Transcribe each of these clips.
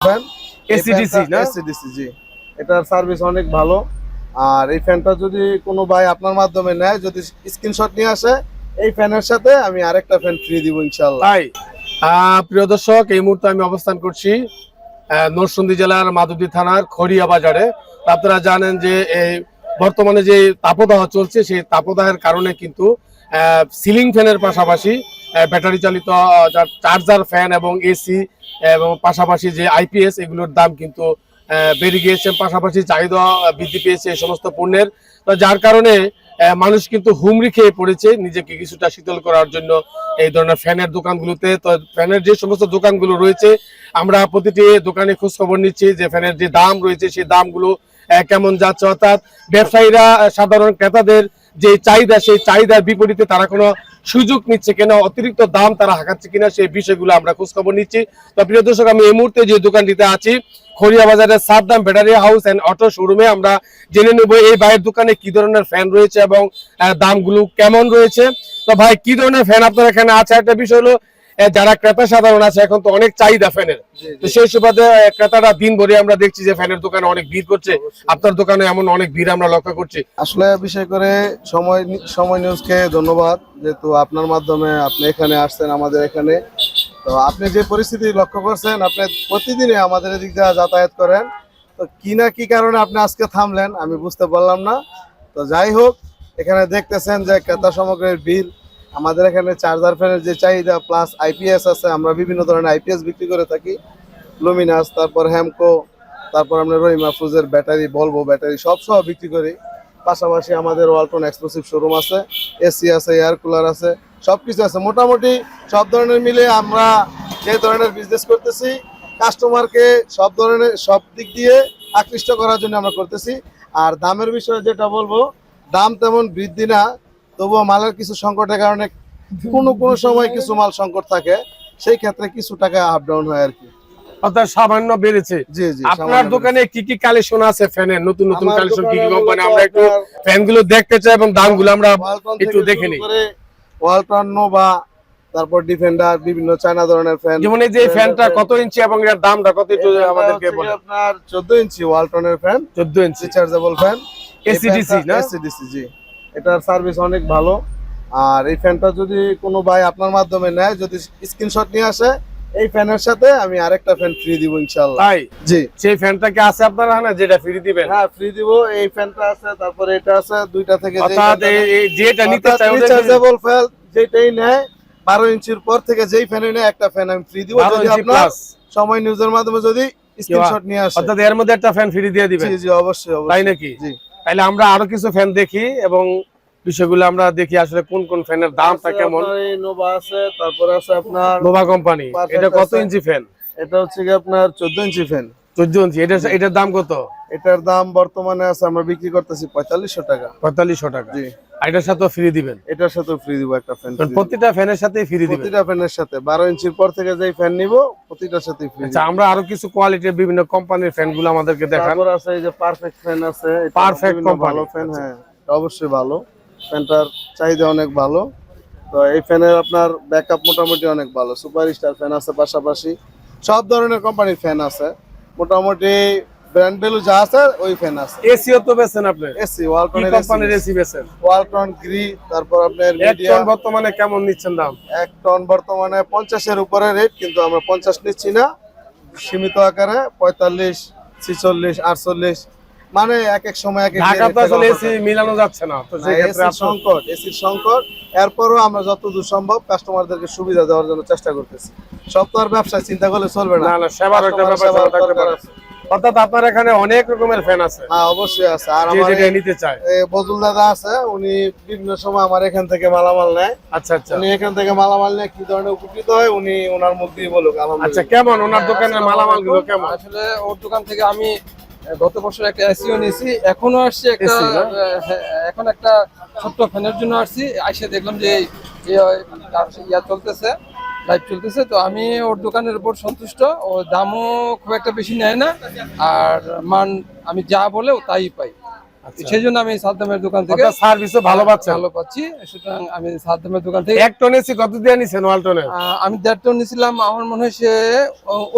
Fan ACDC না? AC DC জি। এটার সার্ভিস অনেক ভালো। আর এই ফ্যানটা যদি কোনো ভাই আপনার মাধ্যমে নেয় যদি স্ক্রিনশট নিয়ে আসে এই ফ্যানের সাথে আমি আরেকটা ফ্যান ফ্রি দিব ইনশাআল্লাহ। তাই? প্রিয় দর্শক এই মুহূর্তে আমি অবস্থান করছি নরসিংদী জেলার মাধবদী থানার খড়িয়া বাজারে। আপনারা জানেন যে এই বর্তমানে যে তাপদাহ চলছে সেই তাপদাহের কারণে কিন্তু সিলিং ফ্যানের পাশাপাশি ব্যাটারি চালিত চার্জার ফ্যান এবং এসি এবং পাশাপাশি যে আইপিএস এগুলোর দাম কিন্তু বেড়ে গিয়েছে। পাশাপাশি চাহিদা বৃদ্ধি পেয়েছে এই সমস্ত পণ্যের। তো যার কারণে মানুষ কিন্তু হুমড়ি খেয়ে পড়েছে নিজেকে কিছুটা শীতল করার জন্য এই ধরনের ফ্যানের দোকানগুলোতে। তো ফ্যানের যে সমস্ত দোকানগুলো রয়েছে, আমরা প্রতিটি দোকানে খোঁজ খবর নিচ্ছি যে ফ্যানের যে দাম রয়েছে, সেই দামগুলো কেমন যাচ্ছে। অর্থাৎ ব্যবসায়ীরা, সাধারণ ক্রেতাদের যে চাহিদা, সেই চাহিদার বিপরীতে তারা কোনো সুযোগ নিচ্ছে কিনা, অতিরিক্ত দাম তারা হাঁকাচ্ছে কিনা, সেই বিষয়গুলো আমরা খোঁজখবর নিচ্ছি। তো প্রিয় দর্শক, আমি এই মুহূর্তে যে দোকানটিতে আছি, খড়িয়া বাজারের সাবদাম ব্যাটারি হাউস অ্যান্ড অটো শোরুমে আমরা জেনে নেব এই ভাইয়ের দোকানে কি ধরনের ফ্যান রয়েছে এবং দামগুলো কেমন রয়েছে। তো ভাই, কি ধরনের ফ্যান আপনার এখানে আছে? একটা বিষয় হলো যারা ক্রেতা সাধারণ আছে এখন তো অনেক চাহিদা ফ্যানের। তো সেই সুবাদে ক্রেতারা দিন ভরে আমরা দেখছি যে ফ্যানের দোকানে অনেক ভিড় করছে। আপনার দোকানে এমন অনেক ভিড় আমরা লক্ষ্য করছি। আসলে বিষয় করে সময় সময় নিউজকে ধন্যবাদ যেহেতু আপনার মাধ্যমে আপনি এখানে আসছেন আমাদের এখানে। তো আপনি যে পরিস্থিতি লক্ষ্য করছেন আপনি প্রতিদিনই আমাদের এদিক দিয়ে যাতায়াত করেন। তো কি না কি কারণে আপনি আজকে থামলেন আমি বুঝতে পারলাম না। তো যাই হোক এখানে দেখতেছেন যে ক্রেতা সামগ্রীর বিল আমাদের এখানে চার্জার ফ্যানের যে চাহিদা প্লাস আইপিএস আছে, আমরা বিভিন্ন ধরনের আইপিএস বিক্রি করে থাকি। লুমিনাস তারপর হ্যামকো তারপর আমরা রহিমা ফুজের ব্যাটারি বলব ব্যাটারি সব সহ বিক্রি করি। পাশাপাশি আমাদের ওয়ালটন এক্সক্লুসিভ শোরুম আছে এসি আছে এয়ার কুলার আছে সব কিছু আছে। মোটামুটি সব ধরনের মিলে আমরা যে ধরনের বিজনেস করতেছি কাস্টমারকে সব ধরনের, সব দিক দিয়ে আকৃষ্ট করার জন্য আমরা করতেছি। আর দামের বিষয়ে যেটা বলব, দাম তেমন বৃদ্ধি না। তবুও মালের কিছু সংকটের কারণে কোনো কোনো সময় কিছু মাল সংকট থাকে সেই ক্ষেত্রে কিছু টাকা আপ ডাউন হয় আর কি। অর্থাৎ সামান্য বেড়েছে। জি জি আপনার দোকানে কি কি কালেকশন আছে ফ্যানের নতুন নতুন কালেকশন কি কি কোম্পানি আমরা একটু আপনার- ফ্যানগুলো দেখতে চাই এবং দামগুলো আমরা একটু দেখে নিই। ওয়ালটন নোভা তারপর ডিফেন্ডার বিভিন্ন চায়না ধরনের ফ্যান যেমন এই যে ফ্যানটা কত ইঞ্চি এবং এর দামটা কত একটু আমাদেরকে বলেন। আপনার 14 inch ওয়ালটনের fan 14 inch rechargeable fan ACDC না? এসিডিসি জি। এটার সার্ভিস অনেক ভালো। আর এই ফ্যানটা যদি কোনো ভাই আপনার মাধ্যমে নেয় যদি স্ক্রিনশট নিয়ে আসে এই ফ্যানের সাথে আমি আরেকটা ফ্যান ফ্রি দিব ইনশাআল্লাহ। তাই? জি। সেই ফ্যানটা কি আছে আপনার এখানে? যেটা ফ্রি দিবেন? হ্যাঁ ফ্রি দিব। এই ফ্যানটা আছে তারপরে এটা আছে দুইটা থেকে অর্থাৎ এই- যেটা নিতে চাই রিচার্জেবল ফ্যান যেটাই নেয় বারো ইঞ্চির পর থেকে যেই ফ্যান নেয় একটা ফ্যান আমি ফ্রি দিব। যদি আপনার সময় নিউজের মাধ্যমে যদি স্ক্রিনশট নিয়ে আসে। অর্থাৎ এর মধ্যে একটা ফ্যান ফ্রি দিয়ে দিবেন? জি জি অবশ্যই অবশ্যই। তাই নাকি? জি। তাহলে আমরা আরও কিছু ফ্যান দেখি এবং বিষয়গুলো আমরা দেখি আসলে কোন কোন ফ্যানের দামটা তা কেমন। নোভা আছে তারপরে আছে আপনার নোভা কোম্পানি এটা কত ইঞ্চি ফ্যান এটা হচ্ছে কি আপনার 14 ইঞ্চি ফ্যান 14 ইঞ্চি এটা এটার দাম কত? এটার দাম বর্তমানে আছে আমরা বিক্রি করতেছি 4500 টাকা। পঁয়তাল্লিশশো টাকা। জি। এটার সাথে ফ্রি দিবেন। এটার সাথে ফ্রি দিব একটা ফ্যান প্রতিটা ফ্যানের সাথে ফ্রি দিবেন। প্রতিটা ফ্যানের সাথে। 12 ইঞ্চির পর থেকে যেই ফ্যান নিব প্রতিটার সাথে ফ্রি আচ্ছা আমরা আরও কিছু কোয়ালিটির বিভিন্ন কোম্পানির ফ্যানগুলো আমাদেরকে দেখান। তারপর আছে এই যে পারফেক্ট ফ্যান আছে company, ভালো ফ্যান। হ্যাঁ অবশ্যই ভালো। ফ্যানটার চাহিদা অনেক ভালো। তো এই ফ্যানের আপনার ব্যাকআপ মোটামুটি অনেক ভালো। সুপার স্টার ফ্যান আছে পাশাপাশি। সব ধরনের কোম্পানির ফ্যান আছে। মোটামুটি যা আছে ওই ফ্যান আছে। এসিও তো বেছেন আপনি? এসি কি ওয়ালটনের কোম্পানির এসি বেছেন ওয়ালটন গ্রি তারপর আপনার এক মিডিয়া টন বর্তমানে কেমন নিচ্ছেন দাম? এক টন বর্তমানে পঞ্চাশের উপরে রেট কিন্তু আমরা পঞ্চাশ নিচ্ছি না। সীমিত আকারে পঁয়তাল্লিশ ছিচল্লিশ আটচল্লিশ মানে এক এক সময় এক এক ঢাকা তো আসলে এসি মিলানো যাচ্ছে না তো সেই ক্ষেত্রে সংকট এসির সংকট। এরপরও আমরা যতদূর সম্ভব কাস্টমারদেরকে সুবিধা দেওয়ার জন্য চেষ্টা করতেছি। সব তো আর ব্যবসায় চিন্তা করলে চলবে না। না না সেবার একটা ব্যাপার থাকতে পারে। অর্থাৎ আপনার এখানে অনেক রকমের ফ্যান আছে হ্যাঁ অবশ্যই আছে আর আমার যেটা নিতে চায় বজুল দাদা আছে উনি বিভিন্ন সময় আমার এখান থেকে মালামাল নেয় আচ্ছা আচ্ছা উনি এখান থেকে মালামাল নিয়ে কি ধরনের উপকৃত হয় উনি ওনার মুখ দিয়ে বলুক আচ্ছা কেমন ওনার দোকানের মালামালগুলো কেমন আসলে ওর দোকান থেকে আমি গত বছর একটা এসিও নিয়েছি এখনও আসছি একটা হ্যাঁ, এখন একটা ছোট্ট ফ্যানের জন্য আসছি আইসে দেখলাম যে ইয়া চলতেছে লাইভ চলতেছে তো আমি ওর দোকানের উপর সন্তুষ্ট। ও দামও খুব একটা বেশি নেয় না আর মান আমি যা বলে ও তাই পাই। আচ্ছা। সেই জন্য আমি সাদ্দামের দোকান থেকে সার্ভিসও ভালো পাচ্ছেন। ভালো পাচ্ছি সুতরাং আমি সাদ্দামের দোকান থেকে এক টন এসি কত দিয়ে নিছেন ওয়ালটনে আহ, আমি দেড় টন নিয়েছিলাম আমার মনে হয় সে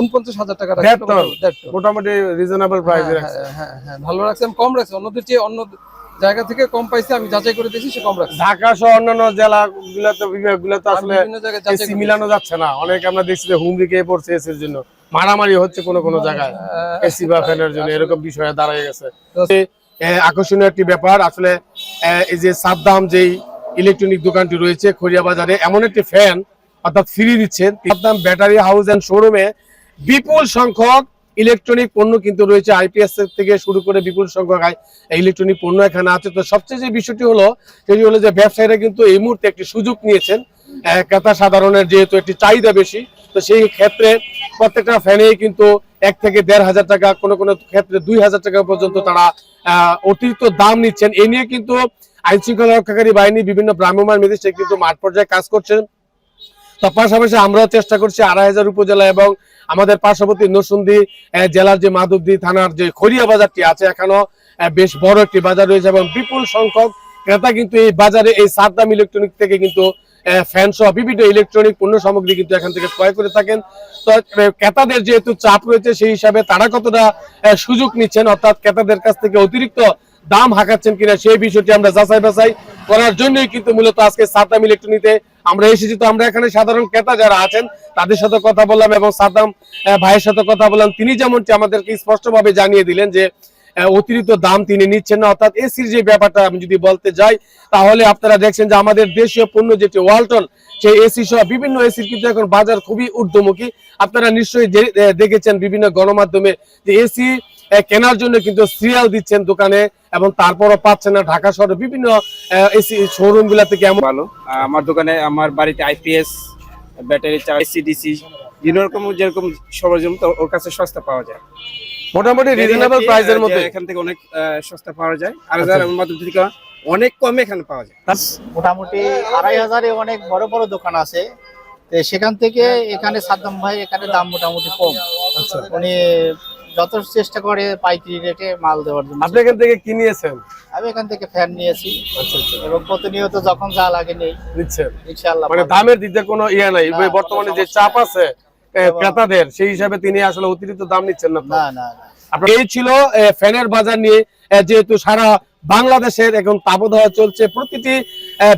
উনপঞ্চাশ হাজার টাকা দেড় টন? মোটামুটি রিজনেবল হ্যাঁ, হ্যাঁ, হ্যাঁ, হ্যাঁ, ভালো রাখছে আমি কম রাখছি অন্যদের চেয়ে অন্য জায়গা থেকে কম পাইছি আমি যাচাই করে দেখছি সে কম রাখছে ঢাকা সহ অন্যান্য জেলা গুলাতে বিভাগ গুলাতে আসলে এসি মিলানো যাচ্ছে না। অনেক আমরা দেখছি যে হুমড়ি খেয়ে পড়ছে এসির জন্য। মারামারি হচ্ছে কোনো কোনো জায়গায়। এসি বা ফ্যানের জন্য এরকম বিষয়ে দাঁড়ায় গেছে। আকর্ষণীয় একটি ব্যাপার। আসলে এই যে সাদ্দাম যেই ইলেকট্রনিক দোকানটি রয়েছে খড়িয়া বাজারে এমন একটি ফ্যান অর্থাৎ ফ্রি দিচ্ছেন। সাদ্দাম ব্যাটারি হাউস এন্ড শোরুমে বিপুল সংখ্যক ইলেকট্রনিক পণ্য কিন্তু রয়েছে। আইপিএস থেকে শুরু করে বিপুল সংখ্যক ইলেকট্রনিক পণ্য এখানে আছে। তো সবচেয়ে যে বিষয়টি হলো, সেটি হলো যে ব্যবসায়ীরা কিন্তু এই মুহূর্তে একটি সুযোগ নিয়েছেন। ক্রেতা সাধারণের যেহেতু একটি চাহিদা বেশি, তো সেই ক্ষেত্রে প্রত্যেকটা ফ্যানে কিন্তু এক থেকে দেড় হাজার টাকা, কোনো কোনো ক্ষেত্রে দুই হাজার টাকা পর্যন্ত তারা অতিরিক্ত দাম নিচ্ছেন। এ নিয়ে কিন্তু আইন শৃঙ্খলা রক্ষাকারী বাহিনী বিভিন্ন ভ্রাম্যমাণ ম্যাজিস্ট্রেট কিন্তু মাঠ পর্যায়ে কাজ করছেন। তো পাশাপাশি আমরাও চেষ্টা করছি আড়াই হাজার উপজেলা এবং আমাদের পার্শ্ববর্তী নরসুন্দি জেলার যে মাধবদী থানার যে খড়িয়া বাজারটি আছে, এখানেও বেশ বড় একটি বাজার রয়েছে এবং বিপুল সংখ্যক ক্রেতা কিন্তু এই বাজারে এই সাদ্দাম ইলেকট্রনিক থেকে কিন্তু ফ্যান সহ বিভিন্ন ইলেকট্রনিক পণ্য সামগ্রী কিন্তু এখান থেকে ক্রয় করে থাকেন। তো ক্রেতাদের যেহেতু চাপ রয়েছে, সেই হিসাবে তারা কতটা সুযোগ নিচ্ছেন, অর্থাৎ ক্রেতাদের কাছ থেকে অতিরিক্ত দাম হাঁকাচ্ছেন কিনা সেই বিষয়টি আমরা যাচাই বাছাই করার জন্যই কিন্তু মূলত আজকে সাদ্দাম ইলেকট্রনিকে আমরা এসেছি। তো আমরা এখানে সাধারণ ক্রেতা যারা আছেন, তাদের সাথে কথা বললাম এবং সাদ্দাম ভাইয়ের সাথে কথা বললাম। তিনি যেমনটি আমাদেরকে স্পষ্টভাবে জানিয়ে দিলেন যে অতিরিক্ত দাম তিনি নিচ্ছেন না। অর্থাৎ এসির যে ব্যাপারটা আমি যদি বলতে যাই, তাহলে আপনারা দেখছেন যে আমাদের দেশীয় পণ্য যেটি ওয়ালটন, সেই এসি সহ বিভিন্ন এসির কিন্তু এখন বাজার খুবই ঊর্ধ্বমুখী। আপনারা নিশ্চয়ই দেখেছেন বিভিন্ন গণমাধ্যমে যে এসি কেনার জন্য কিন্তু সিরিয়াল দিচ্ছেন দোকানে এবং তারপরও পাচ্ছেন না। ঢাকা শহরে বিভিন্ন এসি শোরুমগুলা থেকে ভালো। আমার দোকানে আমার বাড়িতে আইপিএস ব্যাটারি চার্জ সিডিসি বিভিন্ন রকম যেরকম সরঞ্জাম তো ওর কাছে সস্তা পাওয়া যায়। মোটামুটি রিজনেবল প্রাইসের মধ্যে আচ্ছা। এখান থেকে অনেক আহ, সস্তা পাওয়া যায়। আর যারা মাধ্যম থেকে অনেক কমে এখানে পাওয়া যায়। মোটামুটি আড়াই হাজারে অনেক বড় বড় দোকান আছে। সেখান থেকে এখানে সাদ্দাম ভাই এখানে দাম মোটামুটি কম। আচ্ছা। উনি যত চেষ্টা করে পাইকারি রেটে মাল দেওয়ার জন্য আপনি এখান থেকে কি নিয়েছেন? আমি এখান থেকে ফ্যান নিয়েছি। আচ্ছা আচ্ছা। এবং প্রতিনিয়ত যখন যা লাগে নেই নিচ্ছেন। ইনশাআল্লাহ মানে দামের দিয়ে কোনো ইয়ে নাই। বর্তমানে যে চাপ আছে ক্রেতাদের সেই হিসাবে তিনি আসলে অতিরিক্ত দাম নিচ্ছেন না না না এই ছিল ফ্যানের বাজার নিয়ে যেহেতু সারা বাংলাদেশের এখন তাপদাহ চলছে প্রতিটি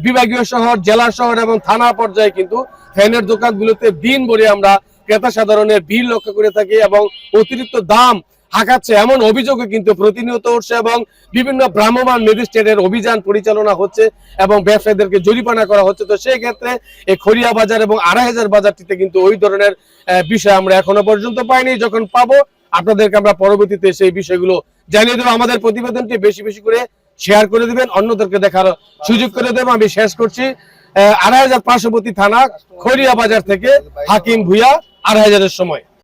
বিভাগীয় শহর জেলা শহর এবং থানা পর্যায়ে কিন্তু ফ্যানের দোকানগুলোতে দিন ভরে আমরা ক্রেতা সাধারণের ভিড় লক্ষ্য করে থাকি এবং অতিরিক্ত দাম হাঁকাচ্ছে। এমন অভিযোগও কিন্তু প্রতিনিয়ত উঠছে এবং বিভিন্ন ভ্রাম্যমাণ ম্যাজিস্ট্রেটের অভিযান পরিচালনা হচ্ছে এবং ব্যবসায়ীদেরকে জরিমানা করা হচ্ছে। তো সেই ক্ষেত্রে এই খড়িয়া বাজার এবং আড়াই হাজার বাজারটিতে কিন্তু ওই ধরনের বিষয় আমরা এখনও পর্যন্ত পাইনি। যখন পাবো, আপনাদেরকে আমরা পরবর্তীতে সেই বিষয়গুলো জানিয়ে দেবো। আমাদের প্রতিবেদনটি বেশি বেশি করে শেয়ার করে দিবেন, অন্যদেরকে দেখার সুযোগ করে দেবো। আমি শেষ করছি। আড়াই হাজার পার্শ্ববর্তী থানা খড়িয়া বাজার থেকে হাকিম ভুইয়া। আড়াই হাজারের সময়।